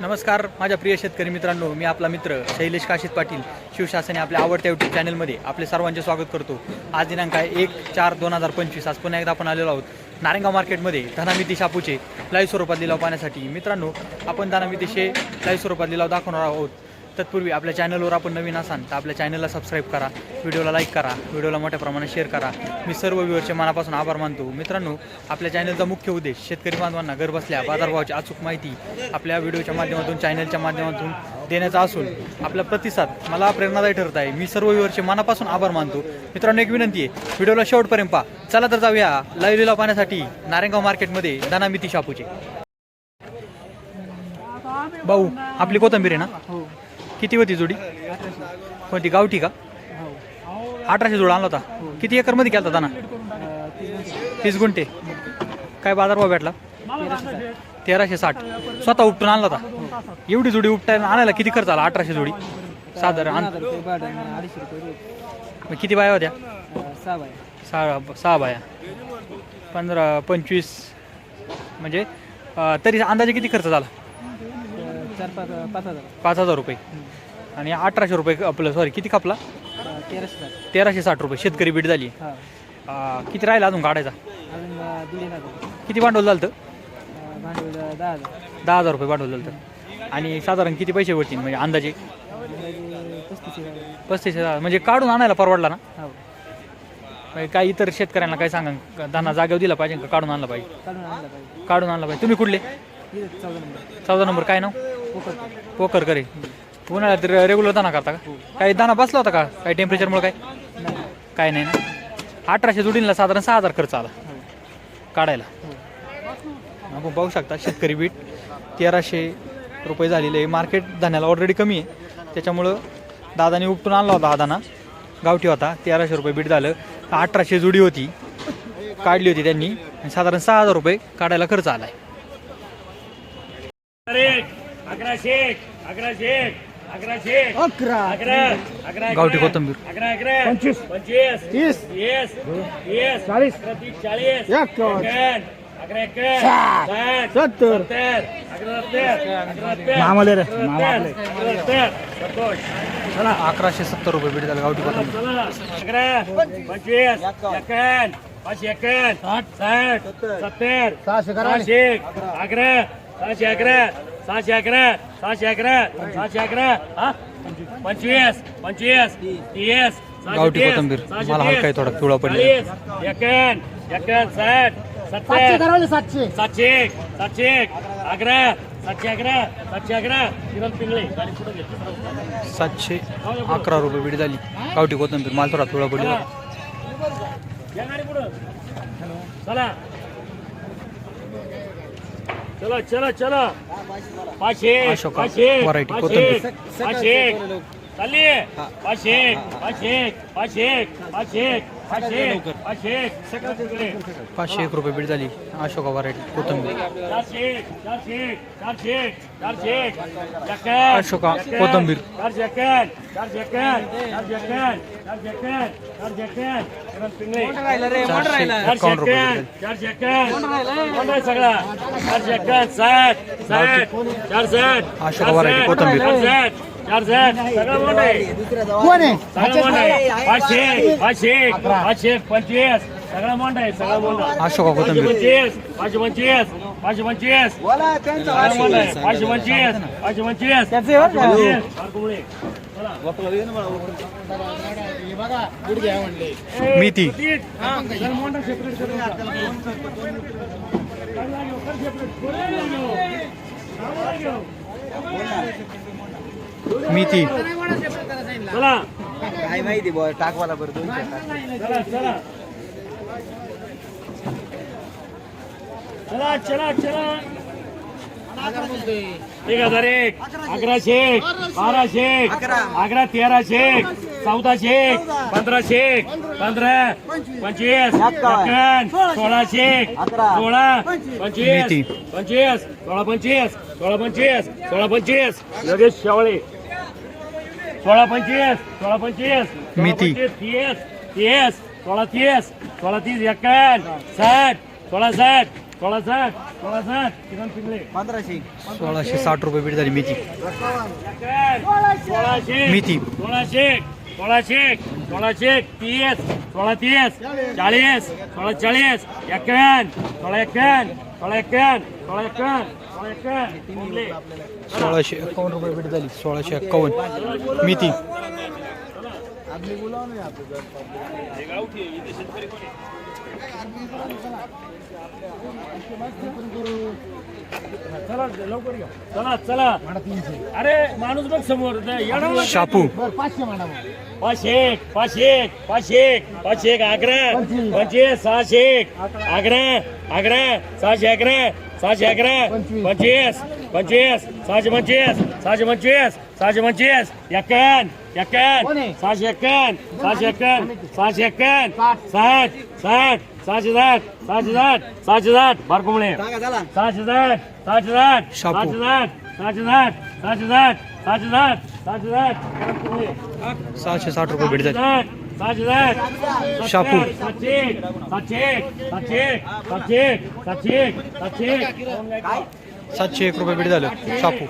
नमस्कार माझ्या प्रिय शेतकरी मित्रांनो मी आपला मित्र शैलेश काशीत पाटील शिवशासने आपल्या आवडत्या यूट्यूब चॅनलमध्ये आपले सर्वांचे स्वागत करतो. आज दिनांक आहे एक चार दोन हजार पंचवीस आज पुन्हा एकदा आपण आलेलो आहोत नारेंगाव मार्केटमध्ये धनामिती शापूचे लाईव्ह स्वरूपात लिलाव पाहण्यासाठी. मित्रांनो आपण धनामितीचे लाईव्ह स्वरूपात लिलाव दाखवणार आहोत. तत्पूर्वी आपल्या चॅनलवर आपण नवीन असाल तर आपल्या चॅनलला सबस्क्राईब करा व्हिडिओला लाईक करा व्हिडिओला मोठ्या प्रमाणात शेअर करा. मी सर्व व्ह्यूअरचे मनापासून आभार मानतो. मित्रांनो आपल्या चॅनलचा मुख्य उद्देश शेतकरी बांधवांना घरबसल्या बाजारभावाची अचूक माहिती आपल्या व्हिडिओच्या माध्यमातून चॅनलच्या माध्यमातून देण्याचा असून आपला प्रतिसाद मला प्रेरणादायी ठरत आहे. मी सर्व व्ह्युअरचे मनापासून आभार मानतो. मित्रांनो एक विनंती आहे. व्हिडिओला शेवटपर्यंत पहा. चला तर जाऊया लाईव्ह लिलाव पाहण्यासाठी नारेगाव मार्केटमध्ये दनामिती शापूचे. भाऊ आपली कोथंबीर आहे ना? हो. किती होती जोडी? कोणती? गावठी का? अठराशे जोड आणला होता. किती एकरमध्ये केला होता दाना? तीस गुंठे. काय बाजारभाव भेटला? तेराशे साठ. स्वतः उपटून आणला होता. एवढी जोडी उपटायला आणायला किती खर्च आला? अठराशे जोडी. साधारण आण- मग किती बाया होत्या? सहा सहा बाया. पंधरा पंचवीस. म्हणजे तरी अंदाजे किती खर्च झाला? चार पाच पाच हजार. पाच हजार रुपये. आणि अठराशे रुपये आपलं सॉरी किती कापला तेराशे साठ. तेराशे साठ रुपये शेतकरी बीट झाली. हा. किती राहिला अजून काढायचा? अजून अं, दीड एक हजार. किती भांडवल झालं अं, भांडवल दहा हजार. दहा हजार रुपये भांडवल झालं तर आणि साधारण किती पैसे वरतील म्हणजे अंदाजे? अंदाजे पस्तीस हजार. पस्तीस हजार म्हणजे काढून आणायला परवडला ना? हो. म्हणजे काही इतर शेतकऱ्यांना काय सांगा धाना जागेवर दिला पाहिजे का काढून आणला पाहिजे? काढून आणला पाहिजे. काढून आणला पाहिजे. तुम्ही कुठले? चौदा नंबर. चौदा नंबर काय नाव? पोकर पोकर करे उन्हाळ्यात रेग्युलर दाना करता का? काही दाना बसला होता का? काही टेम्परेचरमुळे काय काय नाही ना. अठराशे जोडीला साधारण सहा हजार खर्च आला. काढायला. आपण पाहू शकता शेतकरी बीट तेराशे रुपये झालेले आहे. मार्केट धान्याला ऑलरेडी कमी आहे. त्याच्यामुळं दादाने उपटून आणला होता हा दाना. गावठी होता. तेराशे रुपये बीट झालं. अठराशे जुडी होती. काढली होती त्यांनी. आणि साधारण सहा हजार रुपये काढायला खर्च आला आहे अकराशे अकराशे अकराशे अकरा अकरा अकरा गावठी कोथिंबीर. पंचवीस पंचवीस तीस तीस तीस चाळीस. तीस चाळीस सत्तर. सत्तर अकरा सत्तर अकरा सत्तर मामाले रे, मामाले. अकराशे सत्तर रुपये बीट झालं गावठी कोथिंबीर पंचवीस पाचशे एक्कावन्न साठ साठ सत्तर. सहाशे अकरा सहाशे अकरा सहाशे अकरा सहाशे अकरा सहाशे अकरा हा पंचवीस पंचवीस तीस गावठी कोथिंबीर. मला हलका आहे थोडा, पिवळा. चाळीस, एक्कावन्न एक्कावन्न साठ सत्तर सातशे सातशे सातशे अकरा सातशे अकरा सातशे अकरा किरण पिंगळे. सातशे अकरा रुपये बीट झाली गावठी कोथिंबीर माल थोडा पिवळा पुढं चला चला चला चला. पाचशे अशोका, पाचशे variety, पाचशे. पाचशे चालली पाचशे पाचशे पाचशे पाचशे पाचशे पाचशे पाचशे एक रुपये बीट झाली अशोका व्हरायटी कोथिंबीर चारशे चारशे चारशे चारशे एक्कावन्न, अशोका, कोथिंबीर. चारशे सगळा चारशे एक्कावन्न साठ साठ चारसठ अशोका variety, कोथिंबीर. चारसठ चारसठ सगळं मोठं आहे. कोण आहे? पाचशे पाचशे पाचशे पंचवीस. सगळं मोठं आहे सगळं अशोका पंचवीस पाचशे पंचवीस पाचशे पंचवीस. मोठं आहे. पाचशे पंचवीस पाचशे पंचवीस. हा, जरा मोठं separate करून मेथी चला. काय माहिती बॉ टाकवाला बरं दोनशे चला चला. चला चला चला. एक हजार एक अकराशे बाराशे अकरा. तेराशे चौदाशे पंधराशे पंधरा. पंचवीस. एक्कावन्न, सोळाशे. सोळा. मेथी. पंचवीस. पंचवीस. सोळा पंचवीस. सोळा पंचवीस. सोळा पंचवीस. लगेच शेवळे. सोळा पंचवीस. सोळा पंचवीस. तीस. तीस. सोळा तीस. सोळा तीस. एक्कावन्न साठ. सोळा साठ. सोळा साठ. सोळा साठ. किरण पिंगळे. पंधराशे. सोळाशे साठ रुपये बीट झाली मेथी सोळाशे. मेथी. सोळाशे. सोळाशे सोळाशे तीस सोळा तीस चाळीस सोळा चाळीस एक्क्याण्णव सोळा एक्क्याण्णव सोळा एक्क्याण्णव सोळा पिंगळे. सोळाशे एकावन्न. रुपये बीट झाली सोळाशे एक्कावन्न मेथी चला चला अरे माणूस बघ समोर. शापू पाचशे एक पाचशे एक पाचशे एक पाचशे सहाशे एक अकरा सहाशे अकरा सहाशे अकरा पंचवीस पंचवीस सहाशे पंचवीस सहाशे पंचवीस सहाशे पंचवीस एक्कावन्न एक्कावन्न सहाशे एक्कावन्न सहाशे एक्कावन्न सहाशे एक्कावन्न साठ साठ सहाशे साठ सहाशे साठ सहाशे साठ सांगा चला सहाशे साठ सहाशे साठ. सहाशे साठ सहाशे साठ सहाशे साठ सहाशे साठ सहाशे साठ. सहाशे साठ रुपये झाली साठ, सहाशे साठ, शापू. सत्तर, सातशे सातशे सातशे सातशे सातशे सातशे. सातशे एक रुपये बीट झालं शापू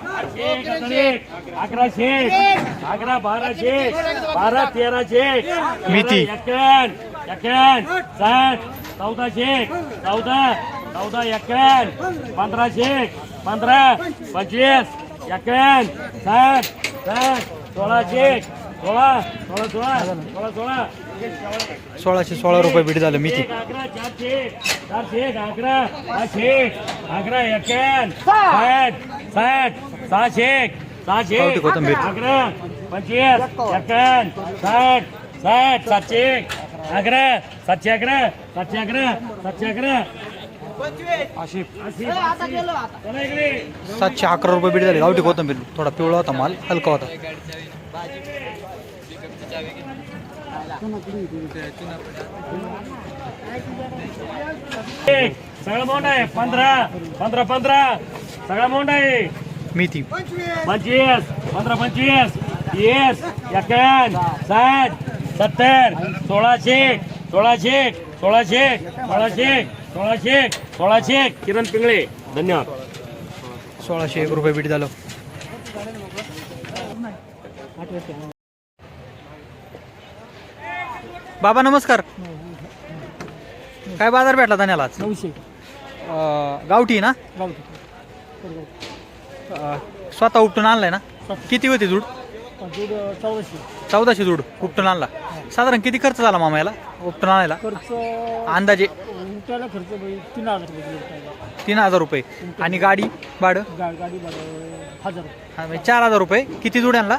अकराशे अकरा बाराशे बारा तेराशे मेथी. एक्क्याण्णव साठ चौदाशे चौदा चौदा एक्क्याण्णव पंधराशे पंधरा पंचवीस एक्क्याण्णव साठ साठ सोळाशे सोळा सोळा सोळा सोळा सोळा सोळाशे सोळा रुपये बीट झालं एक अकरा चारशे चारशे अकरा पाचशे एक, अकरा एक्क्याण्णव साठ साठ सहाशे सहाशे. अकरा पंचवीस एक्क्याण्णव साठ साठ सातशे एक, अकरा सातशे अकरा सातशे अकरा रुपये बीट झाले. गावठी कोथंबीर थोडा पिवळा होता माल हलका होता. सगळा मोठा आहे. पंधरा पंधरा पंधरा. सगळा मोठा आहे. मेथी. पंचवीस पंधरा पंचवीस. तीस एक्याण्णव साठ सत्तर सोळाशे सोळाशे सोळाशे सोळाशे सोळाशे सोळाशे किरण पिंगळे धन्यवाद. सोळाशे एक रुपये बीट झालं. बाबा नमस्कार. काय बाजार भेटला धान्याला आज? नऊशे. अं, गावठी ना? गावठी. अं, स्वतः उपटून आणलाय ना? किती होती जूड चौदाशे. चौदाशे जूड उपटून आणला. साधारण किती खर्च झाला मामा याला? उपटून आणायला? खर्च अंदाजे? खर्च तीन हजार रुपये तीन हजार रुपये. आणि गाडी भाडं? गाडी हजार. हा, म्हणजे चार हजार रुपये. किती जुड्यांना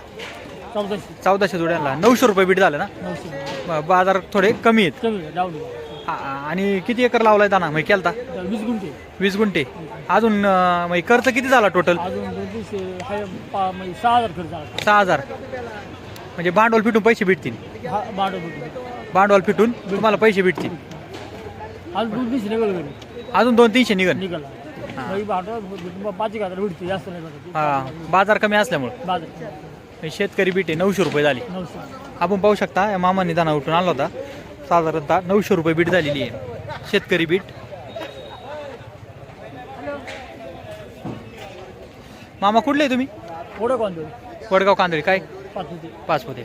चौदाशे. चौदाशे जुड्यांना नऊशे रुपये बीट झालं ना? बाजार थोडे कमी आहेत. आणि किती एकर लावलाय दाना? म्हणजे केलता? वीस गुंठे. वीस गुंठे. अजून अं, म्हणजे खर्च किती झाला टोटल अजून हाय पा म्हणजे सहा हजार खर्च आला. सहा हजार. म्हणजे भांडवल फिटून पैसे भेटतील? हा भाडं भांडवल फिटून तुम्हाला पैसे भेटतील. आज दोन तीनशे निघाल घरी. अजून दोन तीनशे निघन निघाला. मग भाडं भेटून पाच एक हजार भेटते जास्त नाही भेटत. हा बाजार कमी असल्यामुळे. बाजार. शेतकरी बीट आहे नऊशे रुपये झाले. नऊशे. आपण पाहू शकता या मामाने दाना उठून आणला होता. साधारणतः नऊशे रुपये बीट झालेली आहे. शेतकरी बीट. मामा कुठले तुम्ही? कोण देऊ वडगाव कांदळी काय? पाच होते पाच होते